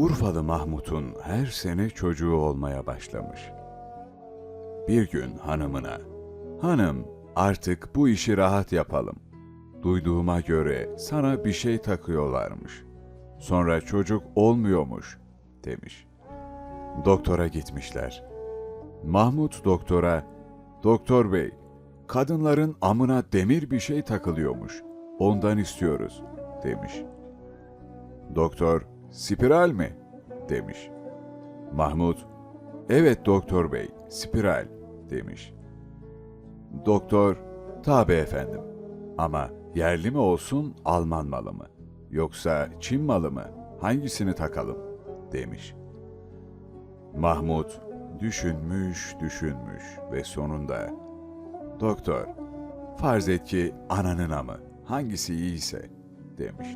Urfalı Mahmut'un her sene çocuğu olmaya başlamış. Bir gün hanımına, hanım artık bu işi rahat yapalım. Duyduğuma göre sana bir şey takıyorlarmış. Sonra çocuk olmuyormuş demiş. Doktora gitmişler. Mahmut doktora, doktor bey, kadınların amına demir bir şey takılıyormuş. Ondan istiyoruz demiş. Doktor, spiral mi? Demiş. Mahmut, evet doktor bey, spiral demiş. Doktor, tabi efendim ama yerli mi olsun Alman malı mı? Yoksa Çin malı mı? Hangisini takalım? demiş. Mahmut düşünmüş düşünmüş ve sonunda Doktor, farz et ki ananın amı hangisi iyiyse demiş.